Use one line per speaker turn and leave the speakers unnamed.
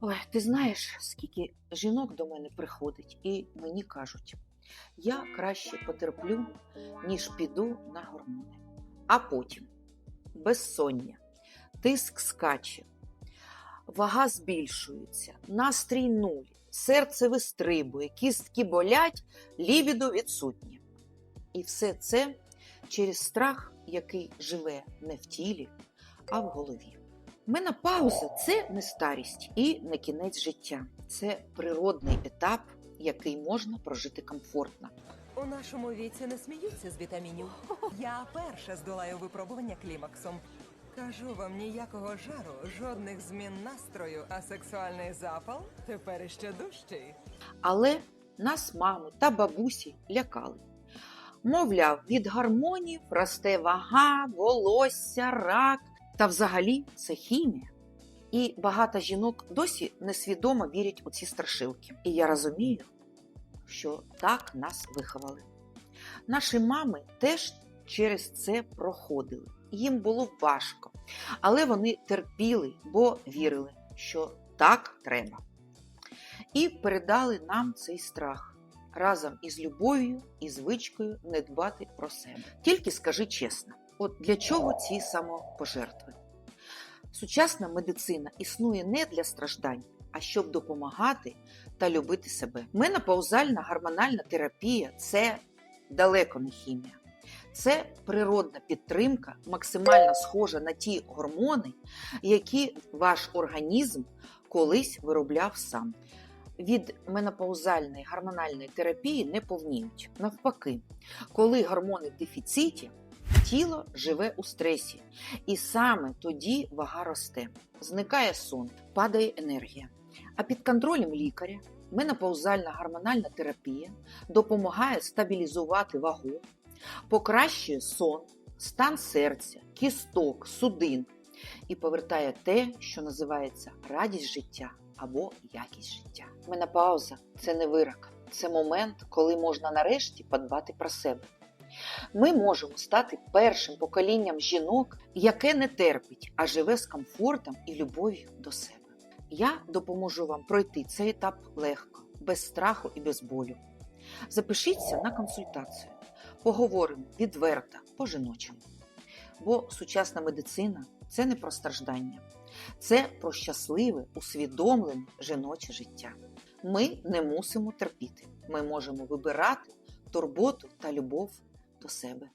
Ой, ти знаєш, скільки жінок до мене приходить і мені кажуть, я краще потерплю, ніж піду на гормони. А потім безсоння, тиск скаче, вага збільшується, настрій нуль, серце вистрибує, кістки болять, лівідо відсутнє. І все це через страх, який живе не в тілі, а в голові. Менопауза це не старість і не кінець життя. Це природний етап, який можна прожити комфортно.
У нашому віці не сміються з вітамінів. Я перша здолаю випробування клімаксом. Кажу вам ніякого жару, жодних змін настрою, а сексуальний запал тепер іще дужчий.
Але нас мами та бабусі лякали. Мовляв, від гормонів росте вага, волосся, рак та взагалі це хімія. І багато жінок досі несвідомо вірять у ці страшилки. І я розумію, що так нас виховали. Наші мами теж через це проходили. Їм було важко, але вони терпіли, бо вірили, що так треба. І передали нам цей страх разом із любов'ю і звичкою не дбати про себе. Тільки скажи чесно, от для чого ці самопожертви? Сучасна медицина існує не для страждань, а щоб допомагати та любити себе. Менопаузальна гормональна терапія це далеко не хімія. Це природна підтримка, максимально схожа на ті гормони, які ваш організм колись виробляв сам. Від менопаузальної гормональної терапії не повніють. Навпаки, коли гормони в дефіциті, тіло живе у стресі, і саме тоді вага росте, зникає сон, падає енергія. А під контролем лікаря менопаузальна гормональна терапія допомагає стабілізувати вагу, покращує сон, стан серця, кісток, судин і повертає те, що називається радість життя або якість життя. Менопауза це не вирок, це момент, коли можна нарешті подбати про себе. Ми можемо стати першим поколінням жінок, яке не терпить, а живе з комфортом і любов'ю до себе. Я допоможу вам пройти цей етап легко, без страху і без болю. Запишіться на консультацію. Поговоримо відверто по-жіночому. Бо сучасна медицина це не про страждання, це про щасливе, усвідомлене жіноче життя. Ми не мусимо терпіти. Ми можемо вибирати турботу та любов до себе.